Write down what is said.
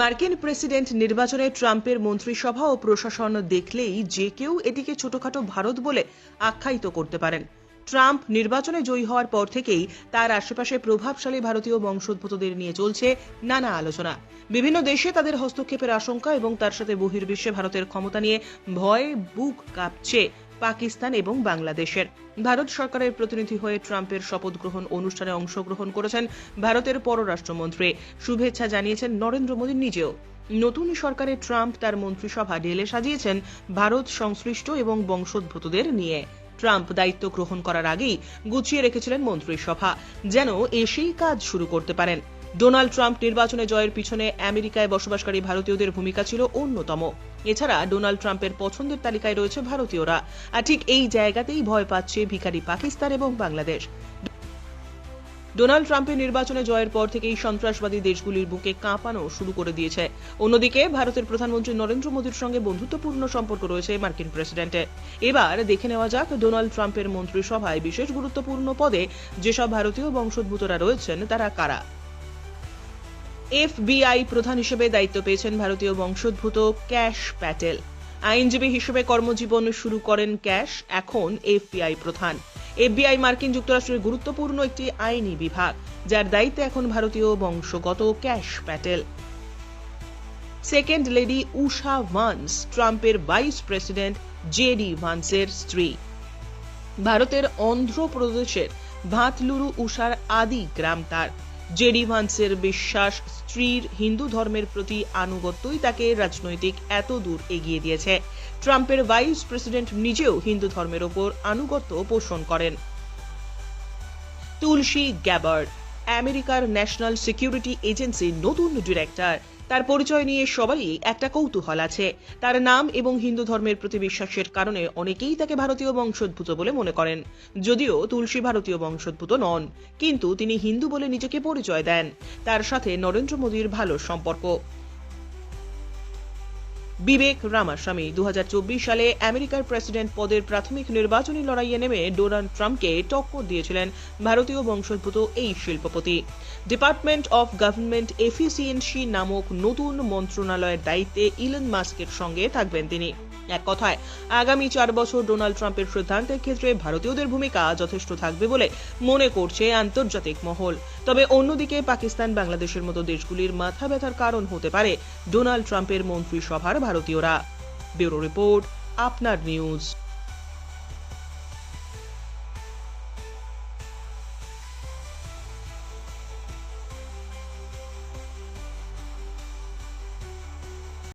মার্কিন প্রেসিডেন্ট নির্বাচনে ট্রাম্পের মন্ত্রিসভা ও প্রশাসন দেখলেই যে কেউ এটিকে ছোটখাটো ভারত বলে আখ্যায়িত করতে পারেন। ট্রাম্প নির্বাচনে জয়ী হওয়ার পর থেকেই তার আশেপাশে প্রভাবশালী ভারতীয় বংশোদ্ভূতদের নিয়ে চলছে নানা আলোচনা। বিভিন্ন দেশে তাদের হস্তক্ষেপের আশঙ্কা এবং তার সাথে বহির্বিশ্বে ভারতের ক্ষমতা নিয়ে ভয়ে বুক কাঁপছে পাকিস্তান এবং বাংলাদেশের। ভারত সরকারের প্রতিনিধি হয়ে ট্রাম্পের শপথ গ্রহণ অনুষ্ঠানে অংশগ্রহণ করেছেন ভারতের পররাষ্ট্রমন্ত্রী। শুভেচ্ছা জানিয়েছেন নরেন্দ্র মোদী নিজেও। নতুন সরকারে ট্রাম্প তার মন্ত্রিসভা ঢেলে সাজিয়েছেন ভারত সংশ্লিষ্ট এবং বংশোদ্ভূতদের নিয়ে। ট্রাম্প দায়িত্ব গ্রহণ করার আগেই গুছিয়ে রেখেছিলেন মন্ত্রিসভা, যেন এসেই কাজ শুরু করতে পারেন। ডোনাল্ড ট্রাম্প নির্বাচনে জয়ের পিছনে আমেরিকায় বসবাসকারী ভারতীয়দের ভূমিকা ছিল অন্যতম। এছাড়া ডোনাল্ড ট্রাম্পের পছন্দের তালিকায় রয়েছে ভারতীয়রা। আর ঠিক এই জায়গাতেই ভয় পাচ্ছে ভিখারি পাকিস্তান এবং বাংলাদেশ। ডোনাল্ড ট্রাম্পের নির্বাচনে জয়ের পর থেকেই সন্ত্রাসবাদী দেশগুলির বুকে কাঁপানো শুরু করে দিয়েছে। অন্যদিকে, ভারতের প্রধানমন্ত্রী নরেন্দ্র মোদীর সঙ্গে বন্ধুত্বপূর্ণ সম্পর্ক রয়েছে মার্কিন প্রেসিডেন্টের এবার দেখে নেওয়া যাক, ডোনাল্ড ট্রাম্পের মন্ত্রিসভায় বিশেষ গুরুত্বপূর্ণ পদে যেসব ভারতীয় বংশোদ্ভূতরা রয়েছেন, তারা কারা? এফবিআই প্রধান হিসেবে দায়িত্ব পেয়েছেন ভারতীয় বংশোদ্ভূত ক্যাশ প্যাটেল। আইনজীবী হিসেবে কর্মজীবন শুরু করেন ক্যাশ, এখন এফবিআই প্রধান। এফবিআই মার্কিন যুক্তরাষ্ট্রের গুরুত্বপূর্ণ একটি আইনি বিভাগ, যার দায়িত্বে এখন ভারতীয় বংশগত Kash Patel. Second lady Usha Vance, ট্রাম্পের ভাইস প্রেসিডেন্ট জেডি ভান্সের স্ত্রী। ভারতের অন্ধ্রপ্রদেশের ভাতলুরু উষার আদি গ্রাম তার। জেডি ভান্সের বিশ্বাস স্ত্রীর হিন্দু ধর্মের প্রতি আনুগত্যই তাকে রাজনৈতিক এত দূর এগিয়ে দিয়েছে। ট্রাম্পের ভাইস প্রেসিডেন্ট নিজেও হিন্দু ধর্মের ওপর আনুগত্য পোষণ করেন। তুলসী গ্যাবার্ড, আমেরিকার ন্যাশনাল সিকিউরিটি এজেন্সির নতুন ডিরেক্টর। তার পরিচয় নিয়ে সবারই একটা কৌতূহল আছে। তার নাম এবং হিন্দু ধর্মের প্রতি বিশ্বাসের কারণে অনেকেই তাকে ভারতীয় বংশোদ্ভূত বলে মনে করেন। যদিও তুলসী ভারতীয় বংশোদ্ভূত নন, কিন্তু তিনি হিন্দু বলে নিজেকে পরিচয় দেন। তার সাথে নরেন্দ্র মোদীর ভালো সম্পর্ক। বিবেক রামাস্বামী দু হাজার চব্বিশ সালে আমেরিকার প্রেসিডেন্ট পদের প্রাথমিক নির্বাচনী লড়াইয়ে নেমে ডোনাল্ড ট্রাম্পকে টক্কর দিয়েছিলেন ভারতীয় বংশোদ্ভূত এই শিল্পপতি। ডিপার্টমেন্ট অফ গভর্নমেন্ট এফিসিয়েন্সি নামক নতুন মন্ত্রণালয়ের দায়িত্বে ইলন মাস্কের সঙ্গে থাকবেন তিনি। এক কথায়। আগামী চার বছর ডোনাল্ড ট্রাম্পের সিদ্ধান্তের ক্ষেত্রে ভারতীয়দের ভূমিকা যথেষ্ট থাকবে বলে মনে করছে আন্তর্জাতিক মহল। তবে অন্যদিকে পাকিস্তান বাংলাদেশের মতো দেশগুলির মাথা ব্যথার কারণ হতে পারে ডোনাল্ড ট্রাম্পের মন্ত্রিসভার ভারতীয়রা। ব্যুরো রিপোর্ট, আপনার নিউজ।